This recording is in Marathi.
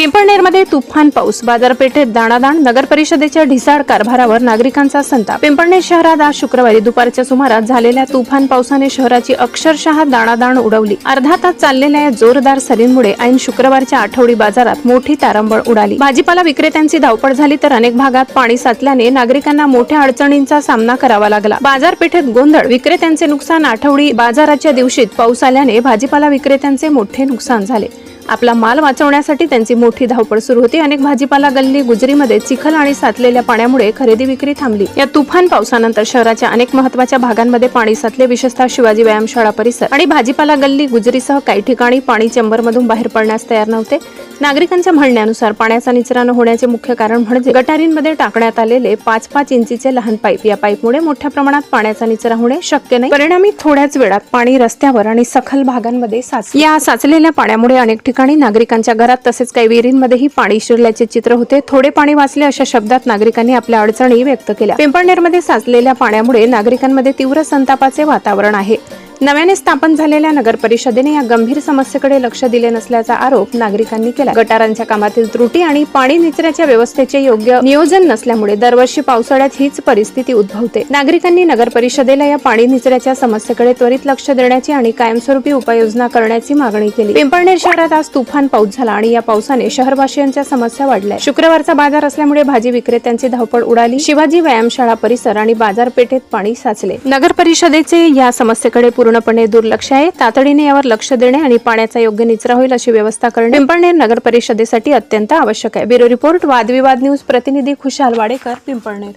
पिंपळनेरमध्ये तुफान पाऊस. बाजारपेठेत दाणादाण. नगर परिषदेच्या ढिसाळ कारभारावर नागरिकांचा संताप. पिंपळनेर शहरात आज शुक्रवारी दुपारच्या सुमारास झालेल्या तुफान पावसाने शहराची अक्षरशः दाणादाण उडवली. अर्धा तास चाललेल्या या जोरदार सरींमुळे ऐन शुक्रवारच्या आठवडी बाजारात मोठी तारंबळ उडाली. भाजीपाला विक्रेत्यांची धावपळ झाली तर अनेक भागात पाणी साचल्याने नागरिकांना मोठ्या अडचणींचा सामना करावा लागला. बाजारपेठेत गोंधळ. विक्रेत्यांचे नुकसान आठवडी बाजाराच्या दिवशीत पाऊस आल्याने भाजीपाला विक्रेत्यांचे मोठे नुकसान झाले. आपला माल वाचवण्यासाठी त्यांची मोठी धावपळ सुरू होती. अनेक भाजीपाला गल्ली गुजरीमध्ये चिखल आणि साचलेल्या पाण्यामुळे खरेदी विक्री थांबली. या तुफान पावसानंतर शहराच्या अनेक महत्त्वाच्या भागांमध्ये पाणी साचले विशेषतः शिवाजी व्यायामशाळा परिसर. आणि भाजीपाला गल्ली गुजरीसह काही ठिकाणी पाणी चेंबरमधून बाहेर पडण्यास तयार नव्हते. नागरिकांच्या म्हणण्यानुसार पाण्याचा निचरा न होण्याचे मुख्य कारण म्हणजे गटारींमध्ये टाकण्यात आलेले पाच पाच इंचीचे लहान पाईप. या पाईपमुळे मोठ्या प्रमाणात पाण्याचा निचरा होणे शक्य नाही. परिणामी थोड्याच वेळात पाणी रस्त्यावर आणि सखल भागांमध्ये साचले. या साचलेल्या पाण्यामुळे अनेक ठिकाणी नागरिकांच्या घरात तसेच काही विहिरींमध्येही पाणी शिरल्याचे चित्र होते. थोडे पाणी वाचले अशा शब्दात नागरिकांनी आपल्या अडचणी व्यक्त केल्या. पिंपळनेरमध्ये साचलेल्या पाण्यामुळे नागरिकांमध्ये तीव्र संतापाचे वातावरण आहे. नव्याने स्थापन झालेल्या नगर परिषदेने या गंभीर समस्येकडे लक्ष दिले नसल्याचा आरोप नागरिकांनी केला. गटारांच्या कामातील त्रुटी आणि पाणी निचऱ्याच्या व्यवस्थेचे योग्य नियोजन नसल्यामुळे दरवर्षी पावसाळ्यात हीच परिस्थिती उद्भवते. नागरिकांनी नगर परिषदेला या पाणी निचऱ्याच्या समस्येकडे त्वरित लक्ष देण्याची आणि कायमस्वरूपी उपाययोजना करण्याची मागणी केली. पिंपळनेर शहरात आज तुफान पाऊस झाला आणि या पावसाने शहरवासियांच्या समस्या वाढल्या. शुक्रवारचा बाजार असल्यामुळे भाजी विक्रेत्यांची धावपळ उडाली. शिवाजी व्यायामशाळा परिसर आणि बाजारपेठेत पाणी साचले. नगर परिषदेचे या समस्येकडे पूर्ण पूर्णपणे दुर्लक्ष आहे. तातडीने यावर लक्ष देणे आणि पाण्याचा योग्य निचरा होईल अशी व्यवस्था करणे पिंपळनेर नगर परिषदेसाठी अत्यंत आवश्यक आहे. ब्युरो रिपोर्ट वादविवाद न्यूज प्रतिनिधी खुशाल वाडेकर पिंपळनेर.